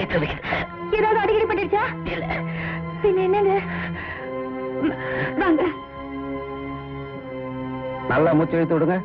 ஏதாவது அடிக்கடி பண்ணிருச்சா? இல்ல. பின்ன என்னங்க? வாங்க. நல்லா மூச்சு இழுத்து விடுங்க.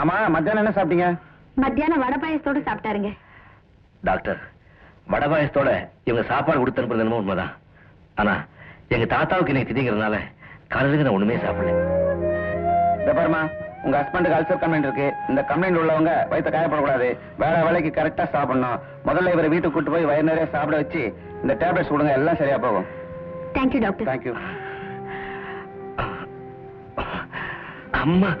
ஆமா மத்தியானம் என்ன சாப்பிட்டீங்க? மத்தியானம் வடை பாயசத்தோட சாப்பிட்டாருங்க. டாக்டர் வடை பாயசத்தோட இவங்க சாப்பாடு கொடுத்து அனுப்புறது என்னமோ உண்மைதான். ஆனா எங்க தாத்தாவுக்கு இன்னைக்கு திதிங்கிறதுனால காலையில நான் ஒண்ணுமே சாப்பிடல. இந்த பாருமா உங்க ஹஸ்பண்டுக்கு அல்சர் கம்ப்ளைண்ட் இருக்கு. இந்த கம்ப்ளைண்ட் உள்ளவங்க வயிற்ற காயப்படக்கூடாது வேலை வேலைக்கு கரெக்டா சாப்பிடணும். முதல்ல இவரை வீட்டுக்கு கூட்டு போய் வயிறு நிறைய சாப்பிட வச்சு இந்த டேப்லெட்ஸ் கொடுங்க எல்லாம் சரியா போகும். தேங்க்யூ டாக்டர் தேங்க்யூ அம்மா.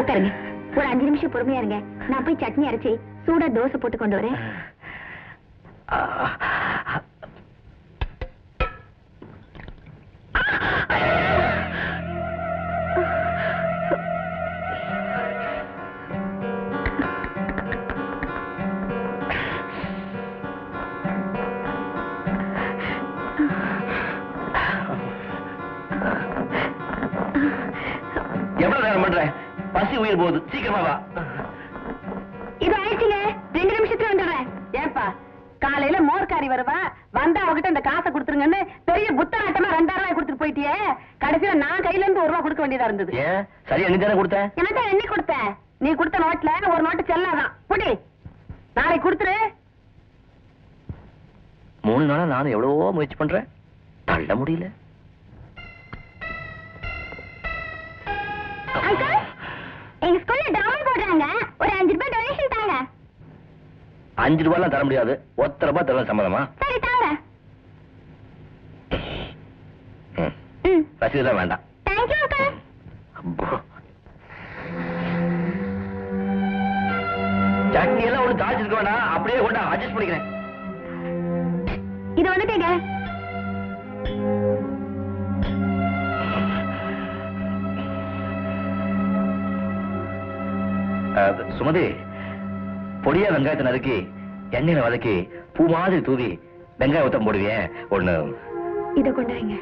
உட்காருங்க. ஒரு அஞ்சு நிமிஷம் பொறுமையா இருங்க. நான் போய் சட்னி அரைச்சி சூடா தோசை போட்டு கொண்டு வரேன். உயிர் போகுது சீக்கிரமா வா. இது ஆயிடுச்சுங்க. ரெண்டு நிமிஷத்துல வந்துடுறேன். ஏன்பா காலையில மோர்காரி வருவா வந்தா அவகிட்ட இந்த காசை கொடுத்துருங்கன்னு பெரிய புத்தராட்டமா ரெண்டாயிரம் ரூபாய் கொடுத்துட்டு போயிட்டியே. கடைசியில நான் கையில இருந்து ஒரு ரூபா கொடுக்க வேண்டியதா இருந்தது. ஏன்? சரியா நீ தானே கொடுத்த எனக்கு எண்ணி கொடுத்த நீ கொடுத்த நோட்ல ஒரு நோட்டு செல்லாதான். புடி. நாளைக்கு கொடுத்துரு. மூணு நாளா நானும் எவ்வளவோ முயற்சி பண்றேன். தள்ள முடியல. ஸ்கூல்ல டிராமா போடுறாங்க. ஒரு அஞ்சு ரூபாய் டொனேஷன் தாங்க. அஞ்சு ரூபாய்லாம் தர முடியாது. ஒத்த ரூபாய் தரலாம் சம்மதமா? சரி தாங்க. ம். ம். ரசீதுலாம் வேண்டாம். Thank you uncle. சட்னி எல்லாம் ஒண்ணு தாளிச்சிருக்க வேண்டாம் அப்படியே கொண்டா அட்ஜஸ்ட் பண்ணிக்கிறேன். இது அஹ், சுமதி பொடியா வெங்காயத்தை நறுக்கி எண்ணெயில வதக்கி பூ மாதிரி தூவி வெங்காய ஊத்தம் போடுவியே ஒண்ணு. இத கொண்டாங்க.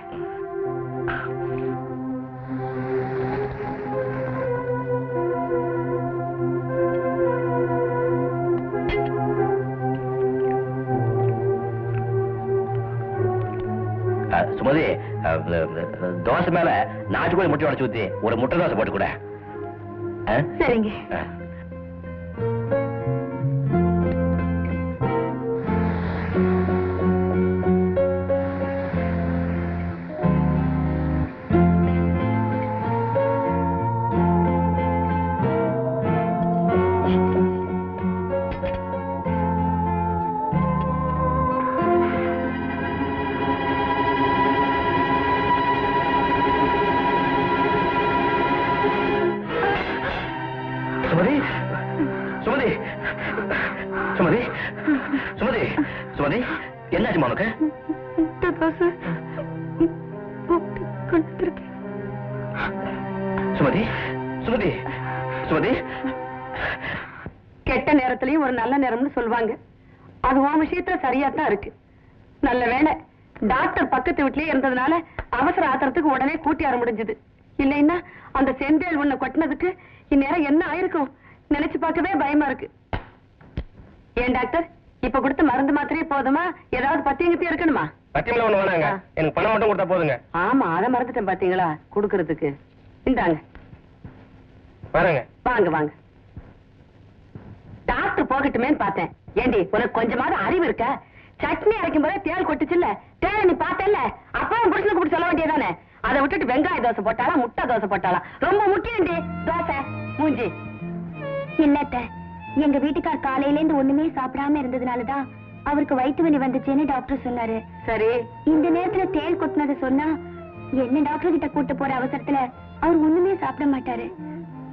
சுமதி தோசை மேல நாட்டுக்கோழி முட்டை உடச்சு ஊத்தி ஒரு முட்டை தோசை போட்டு கூட. சரிங்க. சுமதி? சுமதி? சுமதி? என்னாச்சுமா உனக்கு? சுமதி? சுமதி? சுமதி? கெட்ட நேரத்திலயும் ஒரு நல்ல நேரம்னு சொல்லுவாங்க அது உன் விஷயத்துல சரியா தான் இருக்கு. நல்ல வேளை டாக்டர் பக்கத்து வீட்லயே இருந்ததுனால அவசர ஆத்திரத்துக்கு உடனே கூட்டி வர முடிஞ்சது. இல்லைன்னா அந்த செந்தேல் உன்னை கொட்டினதுக்கு இந்நேரம் என்ன ஆயிருக்கும்? நினைச்சு பார்க்கவே பயமா இருக்கு. ஏன் டாக்டர்? இப்ப கொடுத்த மருந்து மாத்திரையே போதுமா? ஏதாவது பத்தியங்கத்தி இருக்கணுமா? பத்தியம்ல ஒண்ணு வேணாங்க. எனக்கு பணம் மட்டும் கொடுத்தா போதுங்க. ஆமா அதை மறந்துட்டேன் பாத்தீங்களா? குடுக்கறதுக்கு. இந்தாங்க. பாருங்க வாங்க வாங்க. டாக்டர் போகட்டுமேன்னு பார்த்தேன். ஏண்டி உனக்கு கொஞ்சமாவது அறிவு இருக்க? சட்னி அரைக்கும் போதே தேள் கொட்டுச்சுல்ல? தேளை நீ பார்த்தல்ல? அப்பவும் புருஷனுக்கு கூப்பிட்டு சொல்ல வேண்டியதானே அதை விட்டுட்டு வெங்காய தோசை போட்டாளா முட்டை தோசை போட்டாளா? ரொம்ப முக்கியம்டி தோசை மூஞ்சி. இல்லத்த எங்க வீட்டுக்கார் காலையில இருந்து ஒண்ணுமே சாப்பிடாம இருந்ததுனாலதான் அவருக்கு வயிற்று வலி வந்துச்சுன்னு டாக்டர் சொன்னாரு. சரி. இந்த நேரத்துல தேள் கொட்டினது சொன்னா என்ன டாக்டர் கிட்ட கூட்டு போற அவசரத்துல அவர் ஒண்ணுமே சாப்பிட மாட்டாரு.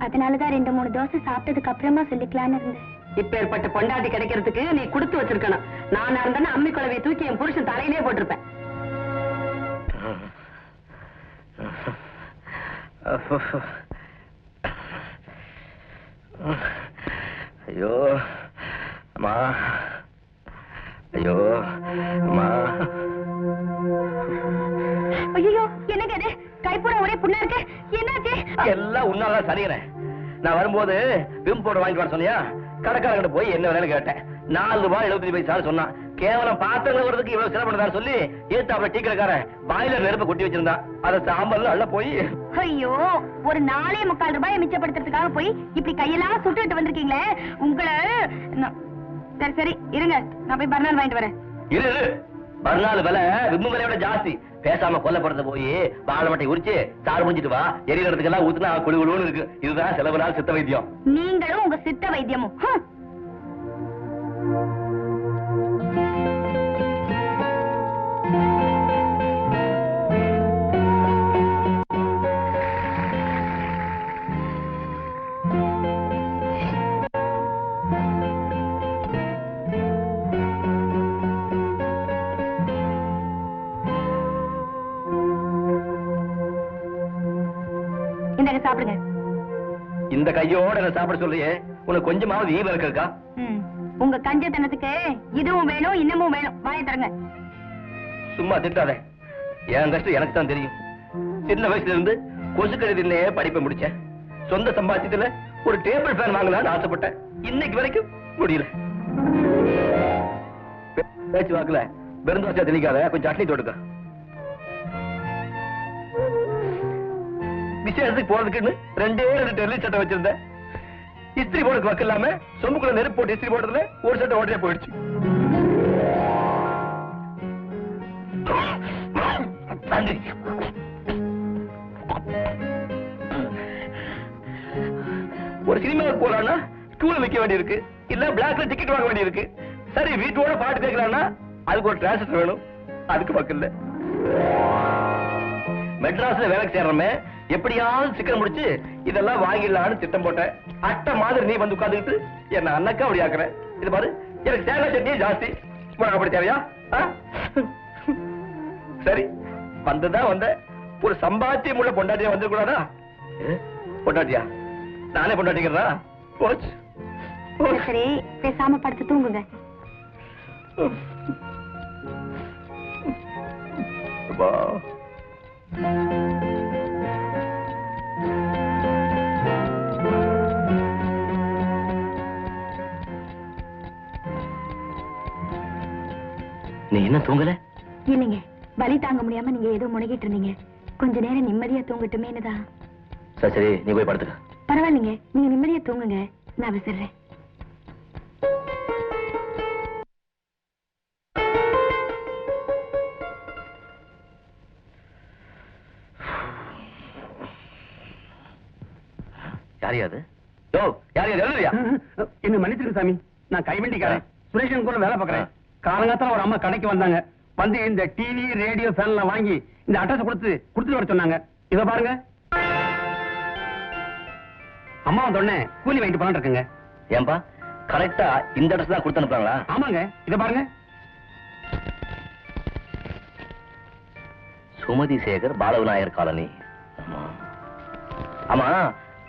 அதனாலதான் ரெண்டு மூணு தோசை சாப்பிட்டதுக்கு அப்புறமா சொல்லிக்கலாம்னு இருந்தேன். இப்பேற்பட்ட பொண்டாட்டி கிடைக்கிறதுக்கு நீ கொடுத்து வச்சிருக்கணும். நானா இருந்தேன்னா அம்மி குழவையை தூக்கி என் புருஷன் தலையிலே போட்டிருப்பேன். ஐயோ அம்மா. ஐயோ அம்மா. ஐயோ என்னங்க இது? கைப்பூரா ஒரே புண்ணா இருக்கு. என்னாச்சு? எல்லாம் உன்னால சரிகிறேன் நான் வரும்போது விம் போட வாங்கிட்டு வர சொன்னியா? கடைக்காரங்கிட்ட போய் என்ன வேலைன்னு கேட்டேன். நாலு ரூபாய் எழுபத்தஞ்சு பைசா சொன்னான். கேவலம் பாத்திரம் வரதுக்கு இவ்வளவு சிரமம் சொல்லி ஏத்தாப்புல டீ கடைக்காரன் பாய்லர் நெருப்ப கொட்டி வச்சிருந்தான் அதை சாம்பல்ல அள்ள போய். ஐயோ ஒரு நாலே முக்கால் ரூபாய் மிச்சப்படுத்துறதுக்காக போய் இப்படி கையெல்லாம் சுட்டுட்டு வந்திருக்கீங்களே. உங்களை சரி சரி இருங்க. நான் போய் பர்னால் வாங்கிட்டு வரேன். இரு. மறுநாள் விலை விம்மு விலையோட ஜாஸ்தி. பேசாம கொல்லப்படுறத போய் வாழை மட்டை உரிச்சு சாறு முடிஞ்சிட்டு வா. எரியறதுக்கு எல்லாம் ஊத்துனா குழு குழுன்னு இருக்கு. இதுதான் செலவு நாள் சித்த வைத்தியம். நீங்களும் உங்க சித்த வைத்தியமும். இந்தாங்க சாப்பிடுங்க. இந்த கையோட என்ன சாப்பிட சொல்றியே உனக்கு கொஞ்சமாவது ஈவ இருக்கா. உங்க கஞ்சத்தனத்துக்கு இதுவும் வேணும் இன்னமும் வேணும். வாயை தரங்க சும்மா திட்டாத. என் கஷ்டம் எனக்கு தான் தெரியும். சின்ன வயசுல இருந்து கொசுக்கடி தின்னே படிப்பை முடிச்சேன். சொந்த சம்பாத்தியத்துல ஒரு டேபிள் ஃபேன் வாங்கலாம்னு ஆசைப்பட்டேன். இன்னைக்கு வரைக்கும் முடியல. பேச்சு வாக்குல பெருந்தோசை திணிக்காத கொஞ்சம் சட்னி தொடுக்க விசேஷத்துக்கு போறதுக்குன்னு ரெண்டே ரெண்டு டெல்லி சட்டை வச்சிருந்தேன். இஸ்திரி போடுறதுக்கு வக்கு இல்லாம சொம்புக்குள்ள நெருப்பு போட்டு இஸ்திரி போடுறதுல ஒரு சட்டை உடனே போயிடுச்சு. நன்றி. ஒரு சினிமாவுக்கு போறான்னா ஸ்டூல் வைக்க வேண்டியிருக்கு. இல்ல பிளாக்ல டிக்கெட் வாங்க வேண்டியிருக்கு. சரி வீட்டோட பாட்டு கேட்கலாம்னா அதுக்கு ஒரு டிரான்ஸ்ஃபர் வேணும். அதுக்கு பக்கம் இல்ல. மெட்ராஸ்ல வேலைக்கு சேர்றமே எப்படியாவது சிக்கன் முடிச்சு இதெல்லாம் வாங்கிடலாம்னு திட்டம் போட்டேன். அட்டை மாதிரி நீ வந்து உட்கார்ந்துக்கிட்டு என்ன அண்ணக்கா அப்படி ஆக்குற இது பாரு எனக்கு தேங்காய் சட்னியே ஜாஸ்தி. உனக்கு அப்படி தேவையா? ஆ? சரி வந்ததான் வந்த ஒரு சம்பாத்தியம் உள்ள பொண்டாட்டியா வந்து கூடாதா பொண்டாட்டியா? நானே பொண்டாட்டிக்கிறதா போச்சு. சரி, பேசாம படுத்து தூங்குங்க. அப்பா. நீ என்ன தூங்கல? இல்லைங்க வலி தாங்க முடியாம நீங்க ஏதோ முனகிட்டு இருந்தீங்க. கொஞ்ச நேரம் நிம்மதியா தூங்கட்டுமேனு தான் சரி சரி நீ போய் படுத்துக்க. பரவாயில்லைங்க நீங்க நிம்மதியா தூங்குங்க நான் விசிறேன். யாரையா அது? யோ யாரையா அது? எழுதுறியா என்ன மன்னிச்சிருங்க சாமி. நான் கைவண்டிக்காரன். சுரேஷன் கூட வேலை பார்க்கறேன். காலங்காத்தால ஒரு அம்மா கடைக்கு வந்தாங்க. வந்து இந்த டிவி ரேடியோ ஃபேன்லாம் வாங்கி இந்த அட்ரஸ் கொடுத்து கொடுத்துட்டு வர சொன்னாங்க. இத பாருங்க. அம்மா வந்தோடனே கூலி வாங்கிட்டு போலான்னு இருக்குங்க. ஏன்பா கரெக்டா இந்த அட்ரஸ் தான் கொடுத்து அனுப்புறாங்களா? ஆமாங்க இத பாருங்க. சுமதி சேகர் பாலவிநாயகர் காலனி. ஆமா. ஆமா.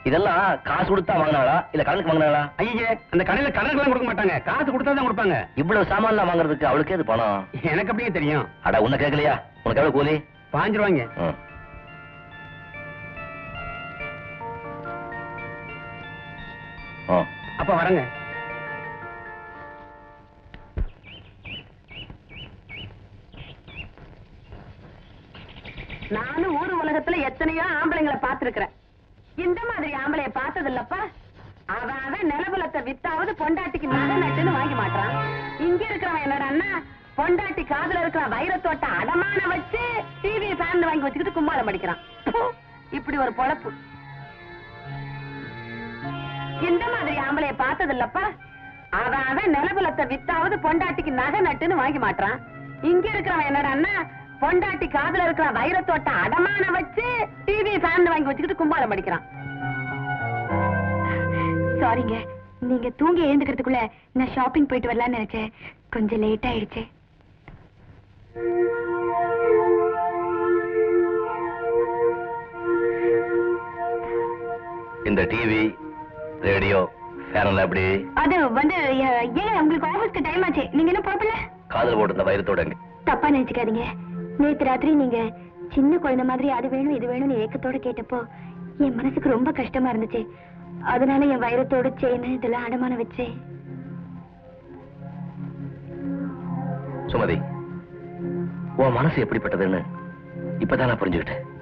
இதெல்லாம் காசு கொடுத்தா வாங்கினாங்களா இல்ல கடனுக்கு வாங்கினாங்களா ஐயே அந்த கடையில கடனுக்கு கொடுக்க மாட்டாங்க. காசு கொடுத்தா தான் கொடுப்பாங்க. இவ்வளவு சாமான்லாம் வாங்குறதுக்கு அவளுக்கு எது பணம்? எனக்கு அப்படியே தெரியும். அட உன்னை கேட்கலையா? உனக்கு எவ்வளவு கூலி? பாஞ்சு. அப்ப வரங்க. நானும் ஊர் உலகத்துல எத்தனையோ ஆம்பளைங்களை பார்த்திருக்கிறேன். இந்த மாதிரி ஆம்பளைய பார்த்தது இல்லப்பா அவ அவன் நிலபலத்தை வித்தாவது பொண்டாட்டிக்கு நகை நட்டுன்னு வாங்கி மாட்டான் இங்க இருக்கிறவன் என்னடான்னா பொண்டாட்டி காதுல இருக்கிற வைரத்தோட்ட அடமான வச்சு டிவி ஃபேன் வாங்கி வச்சுக்கிட்டு கும்மாளம் படிக்கிறான் இப்படி ஒரு பொழப்பு. இந்த மாதிரி ஆம்பளைய பார்த்தது இல்லப்பா அவன் அவன் நிலபலத்தை வித்தாவது பொண்டாட்டிக்கு நகை நட்டுன்னு வாங்கி மாட்டான் இங்க இருக்கிறவன் என்னடான்னா பொண்டாட்டி காதுல இருக்கிற வைரத்தோட்ட அடமான வச்சு டிவி ஃபேன் வாங்கி வச்சுக்கிட்டு கும்பாலம் படிக்கிறான் சாரிங்க நீங்க தூங்கி எழுந்துக்கிறதுக்குள்ள நான் ஷாப்பிங் போயிட்டு வரலாம்னு நினைச்சேன். கொஞ்சம் லேட் ஆயிடுச்சு. இந்த டிவி ரேடியோ ஃபேனல்ல எப்படி? அது வந்து ஏ- ஏங்க உங்களுக்கு ஆபீஸ்க்கு டைம் ஆச்சு. நீங்க என்ன புறப்படல? காதல் போட்டு இந்த வைரத்தோட? தப்பா நினைச்சுக்காதீங்க. நேத்து ராத்திரி நீங்க சின்ன குழந்தை மாதிரி அது வேணும் இது வேணும்னு ஏக்கத்தோட கேட்டப்போ என் மனசுக்கு ரொம்ப கஷ்டமா இருந்துச்சு. அதனால என் வைரத்தோட செயின் இதெல்லாம் அடமானம் வச்சேன். சுமதி உன் மனசு எப்படிப்பட்டதுன்னு இப்பதான் நான் புரிஞ்சுக்கிட்டேன்.